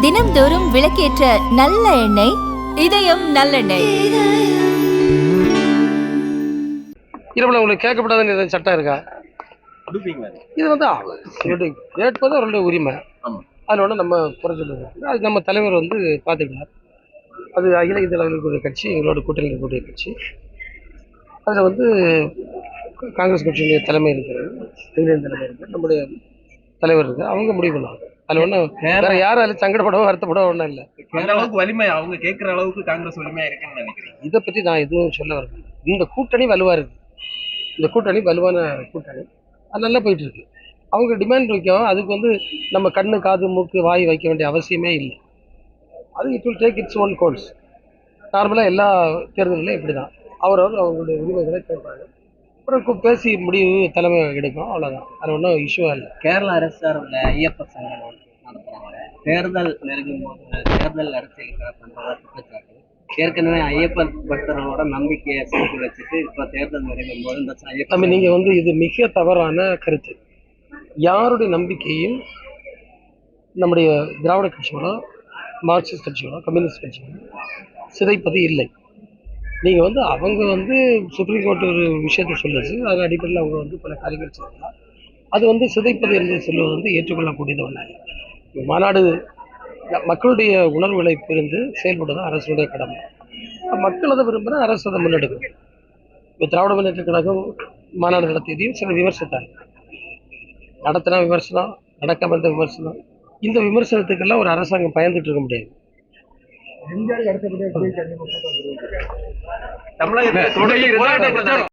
தினம்தோறும் விளக்கேற்ற நல்ல எண்ணெய் இதயம் நல்லெண்ணெய். இரவுல உங்களுக்கு கேட்கப்படாதுன்னு எதுவும் சட்டம் இருக்கா? இது வந்து அவ- இவருடைய கேட்பது அவருடைய உரிமை. அதில் ஒன்றும் நம்ம குறை சொல்லுவோம் அது நம்ம தலைவர் வந்து பார்த்துக்கிட்டார். அது அகில இந்திய அளவில் இருக்கக்கூடிய கட்சி எங்களோட கூட்டணியில் இருக்கக்கூடிய கட்சி. அதில் வந்து காங்கிரஸ் கட்சியினுடைய தலைமை இருக்கிறது அகில இந்திய தலைமை இருக்குது நம்முடைய தலைவர் இருக்குது அவங்க முடிவு பண்ணுவாங்க. அதில் ஒன்றும் வேற யாரும் அதில் சங்கடப்படவோ வருத்தப்படவோ ஒன்றும் இல்லை. அந்த அளவுக்கு வலிமை அவங்க கேட்கிற அளவுக்கு காங்கிரஸ் வலிமையா இருக்குன்னு நினைக்கிறேன் இதை பற்றி நான் எதுவும் சொல்ல வரல இந்த கூட்டணி வலுவாக இருக்குது இந்த கூட்டணி வலுவான கூட்டணி. அது நல்லா போயிட்டு இருக்கு. அவங்க டிமாண்ட் வைக்கும் அதுக்கு வந்து நம்ம கண்ணு காது மூக்கு வாய் வைக்க வேண்டிய அவசியமே இல்லை. அது it will take its own course நார்மலாக எல்லா தேர்தல்களும் இப்படி தான் அவரவர் அவங்களுடைய உரிமைகளை கேட்பாங்க அப்புறம் பேசி முடிவு தலைமை எடுக்கும். அவ்வளோதான் அது ஒன்றும் இஷ்யூவாக இல்லை. கேரள அரசு சார்பில் ஐயப்ப சங்கம் நடத்துறாங்க. தேர்தல் நெருங்கும் போது தேர்தல் அரசியலுக்காக பண்றதா குற்றச்சாட்டு. ஏற்கனவே ஐயப்பன் பக்தர்களோட நம்பிக்கையை சேர்த்து வச்சுட்டு இப்போ தேர்தல் நெருங்கும் போது இந்த ஐயப்ப தம்பி நீங்கள் வந்து இது மிக தவறான கருத்து. யாருடைய நம்பிக்கையும் நம்முடைய திராவிட கட்சிகளோ மார்க்சிஸ்ட் கட்சிகளோ கம்யூனிஸ்ட் கட்சிகளோ சிதைப்பது இல்லை. நீங்கள் வந்து அவங்க வந்து சுப்ரீம் கோர்ட் ஒரு விஷயத்தை சொல்லுச்சு. அதன் அடிப்படையில் அவங்க வந்து பல காரியங்கள் சொல்லலாம் அது வந்து சிதைப்பது என்று சொல்வது வந்து ஏற்றுக்கொள்ளக்கூடியது ஒன்று மாநாடு மக்களுடைய உணர்வுகளை புரிந்து செயல்படுவது அரசுடைய கடமை. மக்கள் அதை விரும்புகிற அரசு அதை முன்னெடுக்கும். இப்போ திராவிட முன்னேற்ற கழகம் மாநாடு நடத்தியதையும் சில விமர்சித்தாங்க. நடத்தின விமர்சனம் நடக்காம இருந்த விமர்சனம். இந்த விமர்சனத்துக்கெல்லாம் ஒரு அரசாங்கம் பயந்துட்டு இருக்க முடியாது. தமிழகத்தில் தொடங்கி போராட்ட பிரச்சாரம்.